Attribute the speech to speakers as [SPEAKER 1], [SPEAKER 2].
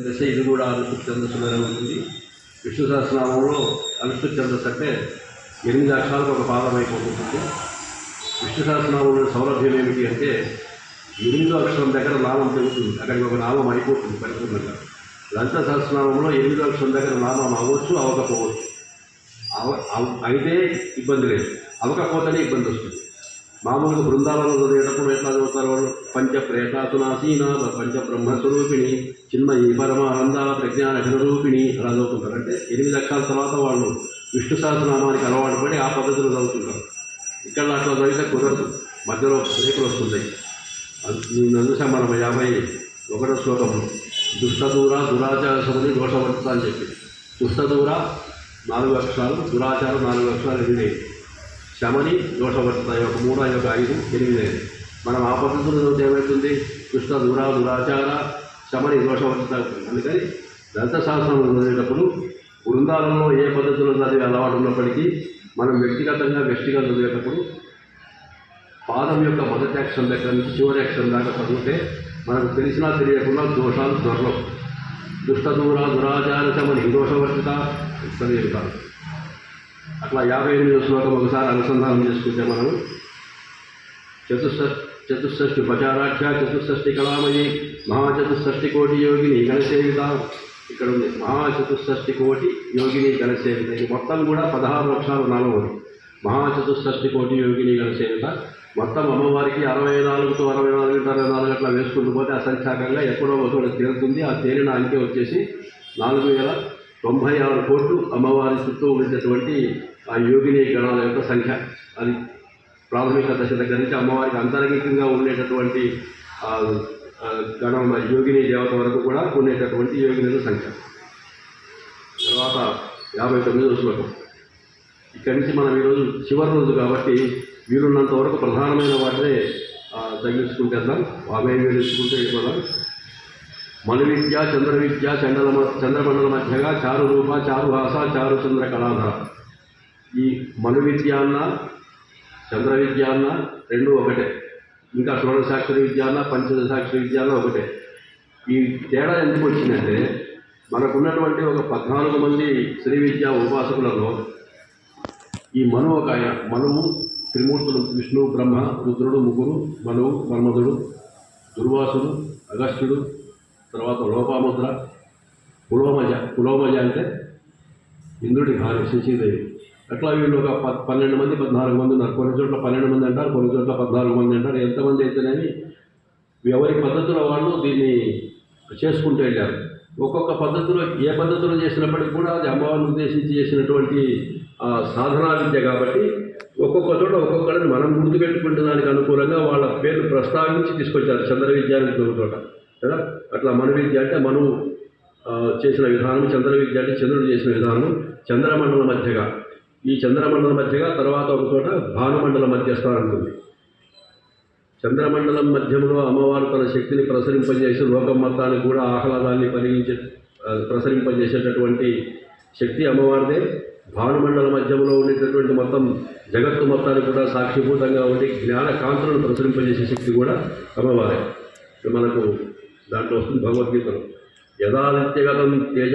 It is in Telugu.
[SPEAKER 1] దశ ఇది కూడా అనుసృతి ఛందస్సులోనే ఉంటుంది. విష్ణు సహస్రనామంలో అనుసృతి ఛందస్సు అంటే ఎనిమిది అక్షరాలకు ఒక పాదం అయిపోతుంది విష్ణు సహస్రనామంలో సౌలభ్యం ఏమిటి అంటే ఎనిమిదో అక్షరం దగ్గర నామం పెరుగుతుంది. అక్కడికి ఒక నామం అయిపోతుంది పరిపూర్ణంగా. లలిత సహస్రనామంలో ఎనిమిదో అక్షరం దగ్గర నామం అవ్వచ్చు అవ్వకపోవచ్చు. అవ- అవ- అయితే ఇబ్బంది లేదు. అవ్వకపోతేనే ఇబ్బంది వస్తుంది. మామూలుగా బృందావనం చదివేటప్పుడు ఎట్లా చదువుతారు వాళ్ళు పంచ ప్రేతాసునాసీన పంచ బ్రహ్మస్వరూపిణి చిన్మయి పరమానంద ప్రజ్ఞాన రూపిణి అలా చదువుతుంటారు. అంటే ఎనిమిది అక్షరాల తర్వాత వాళ్ళు విష్ణు సహస్రనామానికి అలవాటు పడి ఆ పద్ధతిలో చదువుతుంటారు. ఇక్కడ అట్లా చదివితే కుదరదు. మధ్యలో రేపులు వస్తున్నాయి నేను చూసాం మనం యాభై ఒకటో శ్లోకము దుష్టదూర దురాచార సమితి దోషవర్త అని చెప్పి. దుష్టదూర నాలుగు అక్షరాలు దురాచారం నాలుగు అక్షరాలు ఎన్ని శమని దోషవర్త యొక్క మూడు యొక్క ఐదు ఎనిమిది. ఐదు మనం ఆ పద్ధతులు చదివితే ఏమవుతుంది దుష్ట దూర దురాచార శమని దోషవర్త అందుకని దంతశాస్త్రం చదివేటప్పుడు బృందాలలో ఏ పద్ధతులు చదివే అలవాటు ఉన్నప్పటికీ మనం వ్యక్తిగతంగా వ్యక్తిగా చదివేటప్పుడు పాదం యొక్క మొదటి యాక్షన్ దగ్గర నుంచి చివరి యాక్షన్ దాకా చదివితే మనకు తెలిసినా తెలియకుండా దోషాలు దొరలవు దుష్ట దూర దురాచార శమని దోషవర్తిత చదివేతారు అట్లా యాభై ఎనిమిది శ్లోకం ఒకసారి అనుసంధానం చేసుకుంటే మనం చతుష్ చతుషష్టి ఉపచారాఖ్య చతుషష్టి కళామయి మహాచతుషష్టి కోటి యోగిని గణసేవిత ఇక్కడ ఉంది. మహాచతుషష్టి కోటి యోగిని గణసేవిత ఇది మొత్తం కూడా పదహారు లక్షల నాలుగు మహాచతుషష్టి కోటి యోగిని గణసేవిత మొత్తం అమ్మవారికి అరవై నాలుగుతో అరవై నాలుగు అరవై నాలుగు అట్లా వేసుకుంటూ పోతే అసంఖ్యాకంగా ఎక్కడో ఒకటి చోట తేలుతుంది. ఆ తేలిన అంకె వచ్చేసి నాలుగు వేల తొంభై ఆరు కోట్లు అమ్మవారి చుట్టూ ఉండేటటువంటి ఆ యోగిని గణాల యొక్క సంఖ్య. అది ప్రాథమిక దశ దగ్గర నుంచి అమ్మవారికి అంతరంగికంగా ఉండేటటువంటి గణం యోగిని దేవత వరకు కూడా ఉండేటటువంటి యోగినుల సంఖ్య. తర్వాత యాభై తొమ్మిది శ్లోకం. ఇక్కడి నుంచి మనం ఈరోజు చివరి రోజు కాబట్టి వీరున్నంత వరకు ప్రధానమైన వాటినే తగ్గించుకుంటేద్దాం. ఆమె వేసుకుంటే వెళ్ళిపోదాం మను విద్య చంద్ర విద్య చండల చంద్రమండల మధ్యగా చారు రూప చారుహాస చారు చంద్ర కళాధర ఈ మను విద్య అన్న చంద్ర విద్య అన్న రెండు ఒకటే. ఇంకా షోడశాక్షరి విద్య అన్న పంచదశాక్షరి విద్య అన్న ఒకటే. ఈ తేడా ఎందుకు వచ్చిందంటే మనకున్నటువంటి ఒక పద్నాలుగు మంది శ్రీ విద్యా ఉపాసకులలో ఈ మను ఒక ఆయన. మనువు త్రిమూర్తులు విష్ణు బ్రహ్మ రుద్రుడు ముగ్గురు మనువు మన్మధుడు దుర్వాసుడు అగస్త్యుడు తర్వాత లోపాముద్ర పులోమజ పులోమజ అంటే ఇంద్రుడికి హాని శశీదేవి. అట్లా వీళ్ళు ఒక ప పన్నెండు మంది పద్నాలుగు మంది ఉన్నారు. కొన్ని చోట్ల పన్నెండు మంది అంటారు కొన్ని చోట్ల పద్నాలుగు మంది అంటారు. ఎంతమంది అయితేనేమి ఎవరి పద్ధతిలో వాళ్ళు దీన్ని చేసుకుంటూ వెళ్ళారు. ఒక్కొక్క పద్ధతిలో ఏ పద్ధతిలో చేసినప్పటికీ కూడా అది అమ్మవారిని ఉద్దేశించి చేసినటువంటి సాధనా విద్య కాబట్టి ఒక్కొక్క చోట ఒక్కొక్కరిని మనం గుర్తుపెట్టుకుంటే దానికి అనుకూలంగా వాళ్ళ పేర్లు ప్రస్తావించి తీసుకొచ్చారు చంద్ర విద్య చోట కదా? అట్లా మన విద్య అంటే మనం చేసిన విధానం చంద్ర విద్య అంటే చంద్రుడు చేసిన విధానం చంద్రమండల మధ్యగా. ఈ చంద్రమండల మధ్యగా తర్వాత ఒక చోట భానుమండల మధ్యస్థానం ఉంటుంది. చంద్రమండలం మధ్యంలో అమ్మవారు తన శక్తిని ప్రసరింపజేసి లోకం మొత్తానికి కూడా ఆహ్లాదాన్ని కలిగించే ప్రసరింపజేసేటటువంటి శక్తి అమ్మవారిదే. భానుమండల మధ్యంలో ఉండేటటువంటి మొత్తం జగత్తు మొత్తానికి కూడా సాక్షిభూతంగా ఉండి జ్ఞాన కాంతులను ప్రసరింపజేసే శక్తి కూడా అమ్మవారే. మనకు దాంట్లో వస్తుంది భగవద్గీతలో. యథాదిత్యగతం తేజ